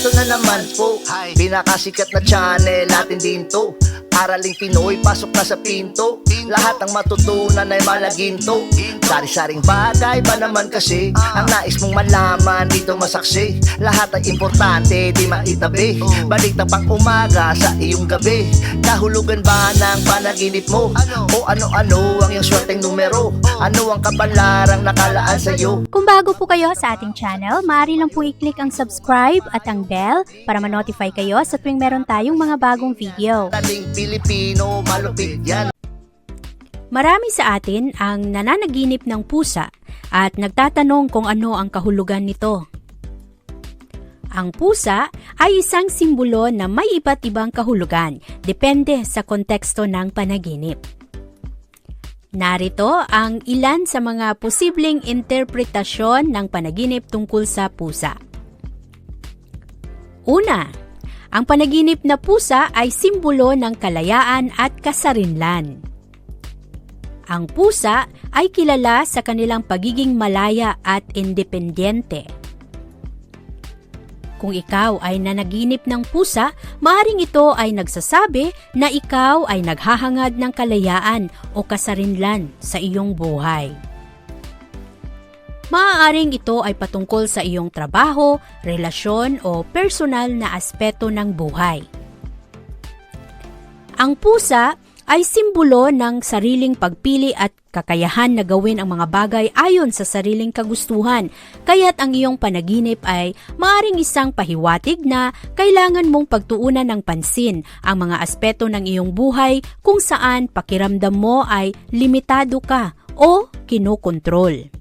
Eto na naman po, pinakasikat na channel natin din to Araling Pinoy, pasok na sa pinto Lahat ng matutunan ay malaginto Sari-saring bagay ba naman kasi Ang nais mong malaman dito masaksi Lahat ay importante, di maitabi Balik na pang umaga sa iyong gabi Kahulugan ba ng panaginip mo? Ano? O ano-ano ang iyong swerteng numero? Ano ang kabalarang nakalaan sa'yo? Kung bago po kayo sa ating channel, maaari lang po i-click ang subscribe at ang bell para ma-notify kayo sa tuwing meron tayong mga bagong video. Taling Pilipino, malupit yan Marami sa atin ang nananaginip ng pusa at nagtatanong kung ano ang kahulugan nito. Ang pusa ay isang simbolo na may iba't ibang kahulugan, depende sa konteksto ng panaginip. Narito ang ilan sa mga posibleng interpretasyon ng panaginip tungkol sa pusa. Una, ang panaginip na pusa ay simbolo ng kalayaan at kasarinlan. Ang pusa ay kilala sa kanilang pagiging malaya at independyente. Kung ikaw ay nanaginip ng pusa, maaring ito ay nagsasabi na ikaw ay naghahangad ng kalayaan o kasarinlan sa iyong buhay. Maaaring ito ay patungkol sa iyong trabaho, relasyon o personal na aspeto ng buhay. Ang pusa ay simbolo ng sariling pagpili at kakayahan na gawin ang mga bagay ayon sa sariling kagustuhan, kaya't ang iyong panaginip ay maaring isang pahiwatig na kailangan mong pagtuunan ng pansin ang mga aspeto ng iyong buhay kung saan pakiramdam mo ay limitado ka o kinokontrol.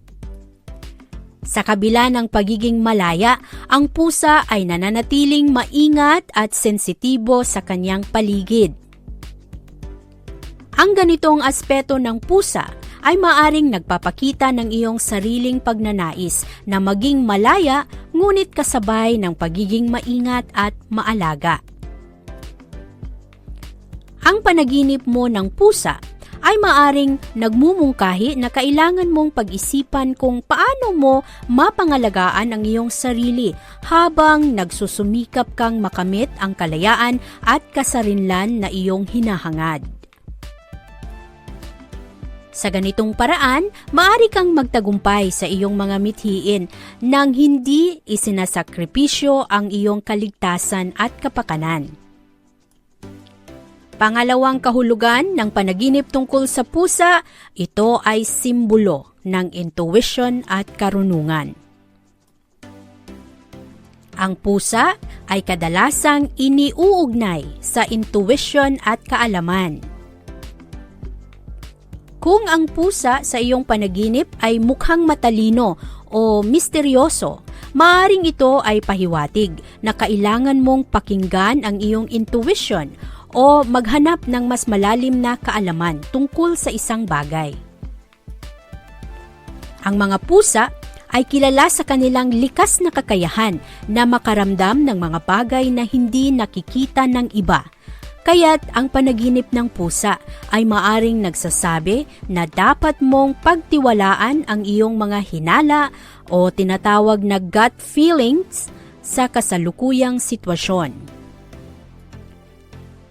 Sa kabila ng pagiging malaya, ang pusa ay nananatiling maingat at sensitibo sa kanyang paligid. Ang ganitong aspeto ng pusa ay maaring nagpapakita ng iyong sariling pagnanais na maging malaya ngunit kasabay ng pagiging maingat at maalaga. Ang panaginip mo ng pusa ay maaring nagmumungkahi na kailangan mong pag-isipan kung paano mo mapangalagaan ang iyong sarili habang nagsusumikap kang makamit ang kalayaan at kasarinlan na iyong hinahangad. Sa ganitong paraan, maaari kang magtagumpay sa iyong mga mithiin nang hindi isinasakripisyo ang iyong kaligtasan at kapakanan. Pangalawang kahulugan ng panaginip tungkol sa pusa, ito ay simbolo ng intuition at karunungan. Ang pusa ay kadalasang iniuugnay sa intuition at kaalaman. Kung ang pusa sa iyong panaginip ay mukhang matalino o misteryoso, maaring ito ay pahiwatig na kailangan mong pakinggan ang iyong intuition o maghanap ng mas malalim na kaalaman tungkol sa isang bagay. Ang mga pusa ay kilala sa kanilang likas na kakayahan na makaramdam ng mga bagay na hindi nakikita ng iba. Kaya't ang panaginip ng pusa ay maaring nagsasabi na dapat mong pagtiwalaan ang iyong mga hinala o tinatawag na gut feelings sa kasalukuyang sitwasyon.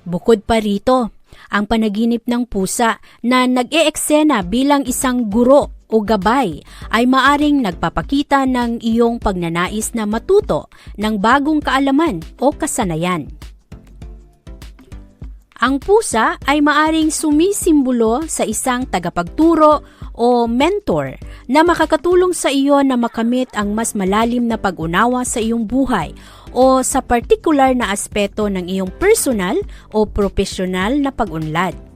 Bukod pa rito, ang panaginip ng pusa na nag-eeksena bilang isang guro o gabay ay maaring nagpapakita ng iyong pagnanais na matuto ng bagong kaalaman o kasanayan. Ang pusa ay maaring sumisimbolo sa isang tagapagturo o mentor na makakatulong sa iyo na makamit ang mas malalim na pag-unawa sa iyong buhay o sa partikular na aspeto ng iyong personal o profesional na pag-unlad.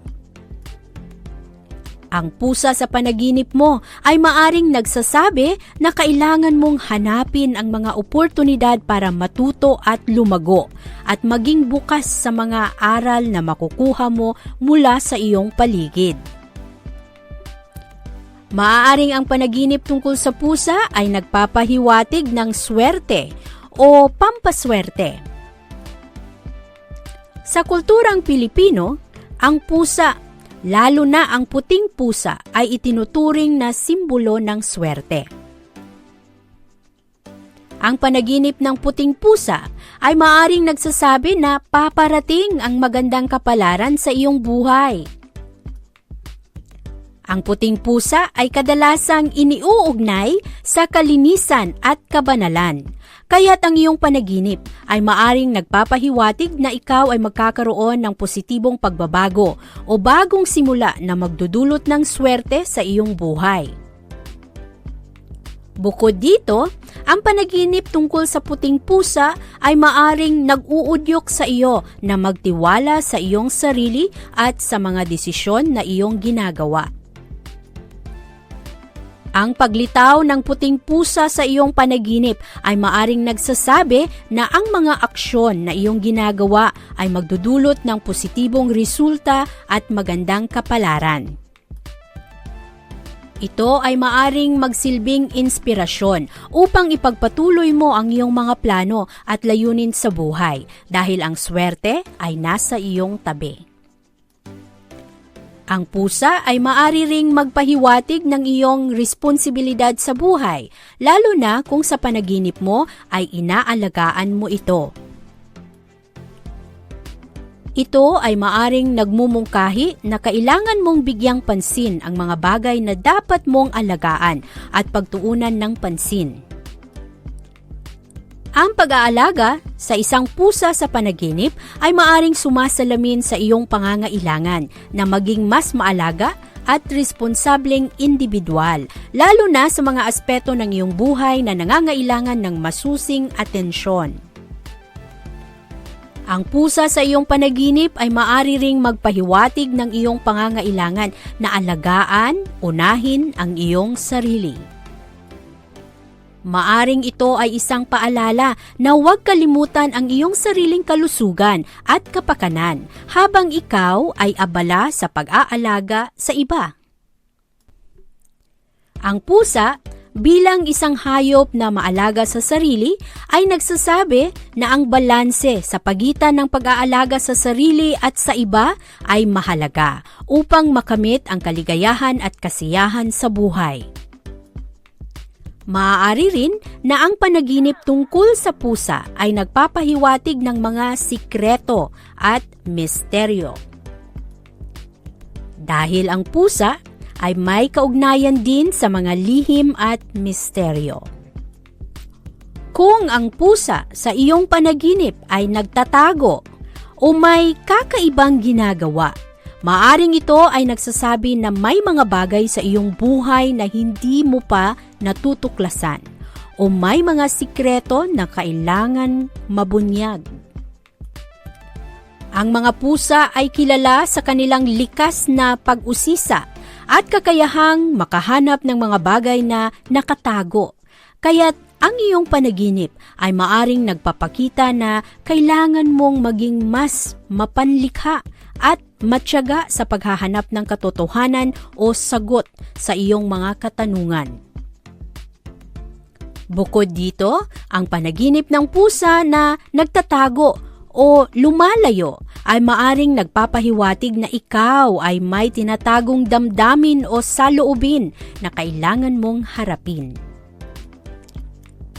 Ang pusa sa panaginip mo ay maaring nagsasabi na kailangan mong hanapin ang mga oportunidad para matuto at lumago at maging bukas sa mga aral na makukuha mo mula sa iyong paligid. Maaaring ang panaginip tungkol sa pusa ay nagpapahiwatig ng swerte o pampaswerte. Sa kulturang Pilipino, ang pusa, lalo na ang puting pusa, ay itinuturing na simbolo ng swerte. Ang panaginip ng puting pusa ay maaring nagsasabi na paparating ang magandang kapalaran sa iyong buhay. Ang puting pusa ay kadalasang iniuugnay sa kalinisan at kabanalan. Kaya't ang iyong panaginip ay maaring nagpapahiwatig na ikaw ay magkakaroon ng positibong pagbabago o bagong simula na magdudulot ng swerte sa iyong buhay. Bukod dito, ang panaginip tungkol sa puting pusa ay maaring nag-uudyok sa iyo na magtiwala sa iyong sarili at sa mga desisyon na iyong ginagawa. Ang paglitaw ng puting pusa sa iyong panaginip ay maaring nagsasabi na ang mga aksyon na iyong ginagawa ay magdudulot ng positibong resulta at magandang kapalaran. Ito ay maaring magsilbing inspirasyon upang ipagpatuloy mo ang iyong mga plano at layunin sa buhay dahil ang swerte ay nasa iyong tabi. Ang pusa ay maari ring magpahiwatig ng iyong responsibilidad sa buhay, lalo na kung sa panaginip mo ay inaalagaan mo ito. Ito ay maaring nagmumungkahi na kailangan mong bigyang pansin ang mga bagay na dapat mong alagaan at pagtuunan ng pansin. Ang pag-aalaga sa isang pusa sa panaginip ay maaring sumasalamin sa iyong pangangailangan na maging mas maalaga at responsableng individual, lalo na sa mga aspeto ng iyong buhay na nangangailangan ng masusing atensyon. Ang pusa sa iyong panaginip ay maari ring magpahiwatig ng iyong pangangailangan na alagaan, unahin ang iyong sarili. Maaring ito ay isang paalala na huwag kalimutan ang iyong sariling kalusugan at kapakanan habang ikaw ay abala sa pag-aalaga sa iba. Ang pusa bilang isang hayop na maalaga sa sarili ay nagsasabi na ang balanse sa pagitan ng pag-aalaga sa sarili at sa iba ay mahalaga upang makamit ang kaligayahan at kasiyahan sa buhay. Maaari rin na ang panaginip tungkol sa pusa ay nagpapahiwatig ng mga sikreto at misteryo. Dahil ang pusa ay may kaugnayan din sa mga lihim at misteryo. Kung ang pusa sa iyong panaginip ay nagtatago o may kakaibang ginagawa, maaring ito ay nagsasabi na may mga bagay sa iyong buhay na hindi mo pa natutuklasan o may mga sikreto na kailangan mabunyag. Ang mga pusa ay kilala sa kanilang likas na pag-usisa at kakayahang makahanap ng mga bagay na nakatago. Kaya't ang iyong panaginip ay maaring nagpapakita na kailangan mong maging mas mapanlikha at matyaga sa paghahanap ng katotohanan o sagot sa iyong mga katanungan. Bukod dito, ang panaginip ng pusa na nagtatago o lumalayo ay maaring nagpapahiwatig na ikaw ay may tinatagong damdamin o saloobin na kailangan mong harapin.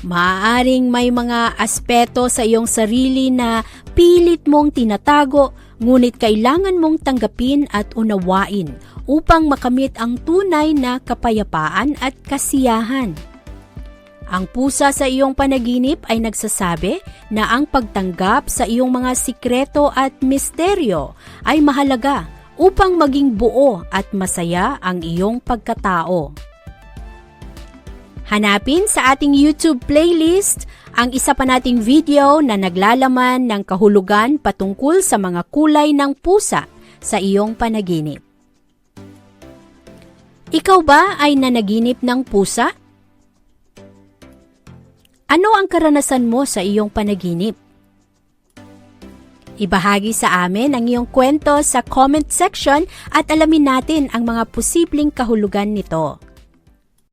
Maaaring may mga aspeto sa iyong sarili na pilit mong tinatago ngunit kailangan mong tanggapin at unawain upang makamit ang tunay na kapayapaan at kasiyahan. Ang pusa sa iyong panaginip ay nagsasabi na ang pagtanggap sa iyong mga sikreto at misteryo ay mahalaga upang maging buo at masaya ang iyong pagkatao. Hanapin sa ating YouTube playlist ang isa pa nating video na naglalaman ng kahulugan patungkol sa mga kulay ng pusa sa iyong panaginip. Ikaw ba ay nanaginip ng pusa? Ano ang karanasan mo sa iyong panaginip? Ibahagi sa amin ang iyong kwento sa comment section at alamin natin ang mga posibleng kahulugan nito.